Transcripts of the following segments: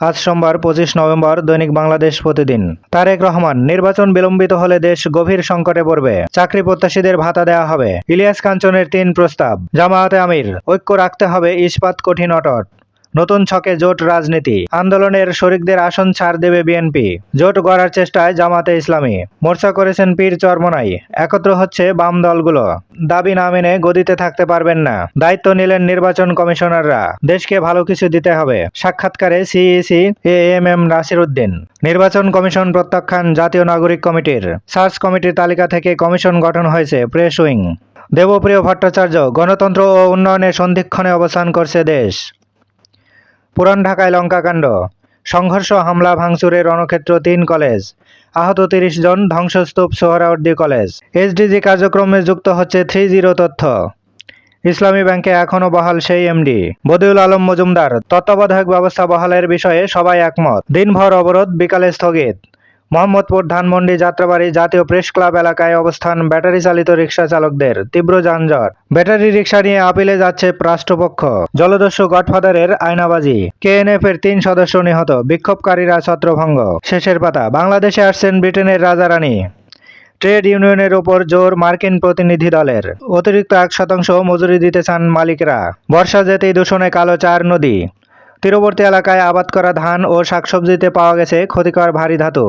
আজ সোমবার পঁচিশ নভেম্বর দৈনিক বাংলাদেশ প্রতিদিন। তারেক রহমান, নির্বাচন বিলম্বিত হলে দেশ গভীর সংকটে পড়বে। চাকরি প্রত্যাশীদের ভাতা দেওয়া হবে। ইলিয়াস কাঞ্চনের তিন প্রস্তাব, জামায়াতে আমির, ঐক্য রাখতে হবে ইস্পাত কঠিন অটট। নতুন ছকে জোট রাজনীতি। আন্দোলনের শরিকদের আসন ছাড় দেবে বিএনপি। জোট গড়ার চেষ্টায় জামাতে ইসলামী। মোর্চা করেছেন পীর চরমনাই। একত্র হচ্ছে বাম দলগুলো। দাবি না মেনে গদিতে থাকতে পারবেন না। দায়িত্ব নিলেন নির্বাচন কমিশনাররা। দেশকে ভালো কিছু দিতে হবে। সাক্ষাৎকারে CEC A M M Nasir Uddin. নির্বাচন কমিশন প্রত্যাখ্যান জাতীয় নাগরিক কমিটির। সার্চ কমিটির তালিকা থেকে কমিশন গঠন হয়েছে প্রেস উইং। দেবপ্রিয় ভট্টাচার্য গণতন্ত্র ও উন্নয়নের সন্ধিক্ষণে অবস্থান করছে দেশ। পুরান ঢাকায় লঙ্কাকাণ্ড সংঘর্ষ, হামলা ভাঙচুরে রণক্ষেত্র তিন কলেজ। আহত তিরিশ জন ধ্বংসস্তূপ সোহরাওয়ার্দী কলেজ। এসডিজি কার্যক্রমে যুক্ত হচ্ছে থ্রি জিরো তথ্য। ইসলামী ব্যাংকে এখনও বহাল সেই এমডি। বদিউল আলম মজুমদার, তত্ত্বাবধায়ক ব্যবস্থা বহালের বিষয়ে সবাই একমত। দিনভর অবরোধ, বিকালে স্থগিত। মোহাম্মদপুর ধানমন্ডি যাত্রাবাড়ি জাতীয় প্রেস ক্লাব এলাকায় অবস্থান ব্যাটারি চালিত রিক্সা চালকদের তীব্র যানজট। ব্যাটারি রিক্সা নিয়ে আপিলে যাচ্ছে রাষ্ট্রপক্ষ। জলদস্যু গডফাদারের আয়নাবাজি। কেএনএফ এর তিন সদস্য নিহত, বিক্ষোভকারীরা ছত্রভঙ্গ। শেষের পাতা, বাংলাদেশে আসছেন ব্রিটেনের রাজারানী। ট্রেড ইউনিয়নের ওপর জোর মার্কিন প্রতিনিধি দলের। অতিরিক্ত এক শতাংশ মজুরি দিতে চান মালিকরা। বর্ষা যেতেই দূষণে কালো চার নদী। তীরবর্তী এলাকায় আবাদ করা ধান ও শাকসবজিতে পাওয়া গেছে ক্ষতিকর ভারী ধাতু।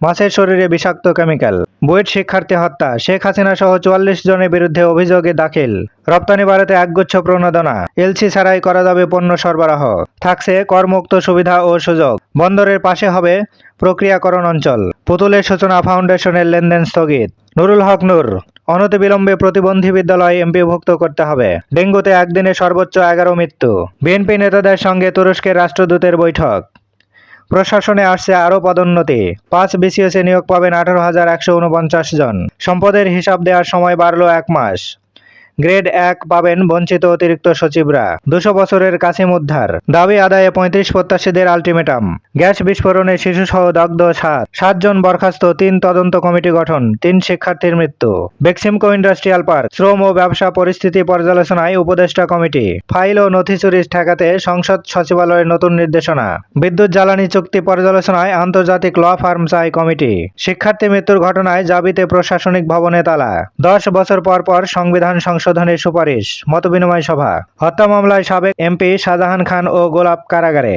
মাছের শরীরে বিষাক্ত কেমিক্যাল। বুয়েট শিক্ষার্থী হত্যা, শেখ হাসিনা সহ চুয়াল্লিশ জনের বিরুদ্ধে অভিযোগে দাখিল। রপ্তানি বাড়াতে একগুচ্ছ প্রণোদনা, এলসি ছাড়াই করা যাবে পণ্য সরবরাহ। থাকছে করমুক্ত সুবিধা ও সুযোগ। বন্দরের পাশে হবে প্রক্রিয়াকরণ অঞ্চল। পুতুলের সূচনা ফাউন্ডেশনের লেনদেন স্থগিত। নুরুল হক নূর, অনতিবিলম্বে প্রতিবন্ধী বিদ্যালয় এমপিভুক্ত করতে হবে। ডেঙ্গুতে একদিনে সর্বোচ্চ এগারো মৃত্যু। বিএনপি নেতাদের সঙ্গে তুরস্কের রাষ্ট্রদূতের বৈঠক। প্রশাসনে আসছে আরও পদোন্নতি। পাঁচ বিসিএসে নিয়োগ পাবেন আঠারো হাজার একশো উনপঞ্চাশ জন। সম্পদের হিসাব দেওয়ার সময় বাড়ল এক মাস। গ্রেড এক পাবেন বঞ্চিত অতিরিক্ত সচিবরা। দুশো বছরের কাছিম উদ্ধার। দাবি আদায়ে পঁয়ত্রিশ প্রত্যাশীদের আলটিমেটাম। গ্যাস বিস্ফোরণে শিশুসহ দগ্ধ সাত। সাতজন বরখাস্ত, তিন তদন্ত কমিটি গঠন, তিন শিক্ষার্থীর মৃত্যু। বেক্সিমকো ইন্ডাস্ট্রিয়াল পার্ক, শ্রম ও ব্যবসা পরিস্থিতি পর্যালোচনায় উপদেষ্টা কমিটি। ফাইল ও নথি চুরি ঠেকাতে সংসদ সচিবালয়ের নতুন নির্দেশনা। বিদ্যুৎ জ্বালানি চুক্তি পর্যালোচনায় আন্তর্জাতিক ল ফার্ম চাই কমিটি। শিক্ষার্থী মৃত্যুর ঘটনায় জাবিতে প্রশাসনিক ভবনে তালা। দশ বছর পর পর সংবিধান সংশোধনের সুপারিশ মতবিনিময় সভা হত্যা মামলায় সাবেক এমপি শাহজাহান খান ও গোলাপ কারাগারে।